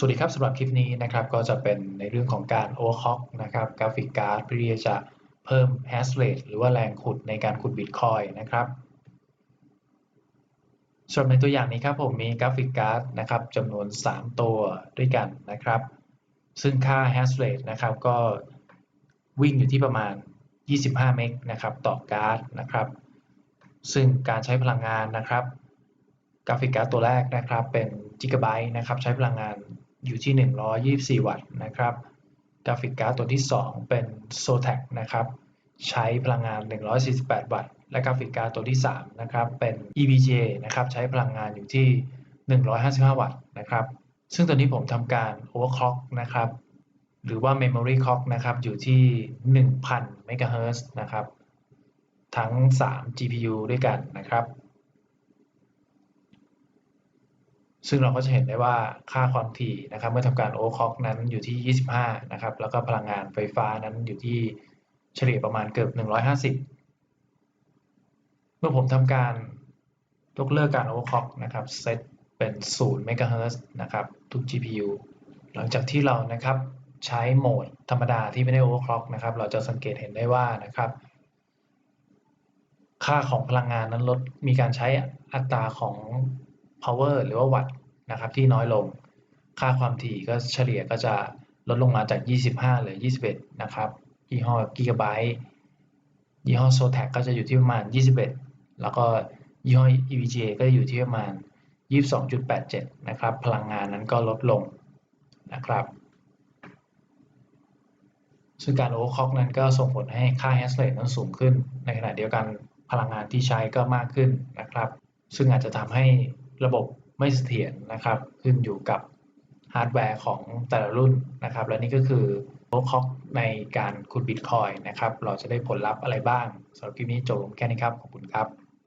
สวัสดีครับสำหรับคลิปนี้นะครับก็จะเป็นในเรื่องของการ overclock นะครับกราฟิกการ์ดเพื่อที่จะเพิ่ม hash rate หรือว่าแรงขุดในการขุด Bitcoin นะครับส่วนในตัวอย่างนี้ครับผมมีกราฟิกการ์ดนะครับจำนวน 3 ตัวด้วยกันนะครับ ซึ่งค่า hash rate นะครับก็วิ่งอยู่ที่ประมาณ 25 เมกนะครับต่อการ์ดนะครับ ซึ่งการใช้พลังงานนะครับ กราฟิกการ์ดตัวแรกนะครับเป็น Gigabyte นะครับใช้พลังงาน อยู่ที่ 124 วัตต์นะครับ กราฟิกการ์ดตัวที่ 2 เป็น Zotac นะครับ ใช้พลังงาน 148 วัตต์ และกราฟิกการ์ดตัวที่ 3 นะครับ เป็น EVGA นะครับ ใช้พลังงานอยู่ที่ 155 วัตต์นะครับ ซึ่งตัวนี้ผมทำการ overclock นะครับ หรือว่า memory clock นะครับ อยู่ที่ 1,000 MHz นะครับ ทั้ง 3 GPU ด้วยกันนะครับ ซึ่งเราก็จะเห็นได้ว่าค่าความถี่นะครับ เมื่อทำการโอเวอร์คล็อกนั้นอยู่ที่ 25 นะครับ แล้วก็พลังงานไฟฟ้านั้นอยู่ที่เฉลี่ยประมาณเกือบ 150 เมื่อผมทำการยกเลิกการโอเวอร์คล็อกนะครับเซตเป็น0เมกะเฮิร์นะครับ ทุก GPU หลังจากที่เรานะครับใช้โหมดธรรมดาที่ไม่ได้โอเวอร์คล็อกนะครับ เราจะสังเกตเห็นได้ว่านะครับ ค่าของพลังงานนั้นลดมีการใช้อัตราของ power หรือว่าวัตต์นะครับที่น้อยลง ค่าความถี่ก็เฉลี่ยก็จะลดลงมาจาก 25หลือ 21 นะครับยี่ห้อ Gigabyte ยี่ห้อ Zotac ก็จะอยู่ที่ประมาณ 21 แล้วก็ยี่ห้อ EVGA ก็อยู่ที่ประมาณ 22.87 นะครับ พลังงานนั้นก็ลดลงนะครับ ซึ่งการโอเวอร์คล็อกนั้นก็ส่งผลให้ค่า hash rate นั้นสูงขึ้น ในขณะเดียวกันพลังงานที่ใช้ก็มากขึ้นนะครับ ซึ่งอาจจะทำให้ ระบบไม่เสถียรนะครับ ขึ้นอยู่กับฮาร์ดแวร์ของแต่ละรุ่นนะครับ และนี่ก็คือโอเคล็อกในการขุดบิตคอยนะครับ เราจะได้ผลลัพธ์อะไรบ้างสำหรับคลิปนี้จบแค่นี้ครับ ขอบคุณครับ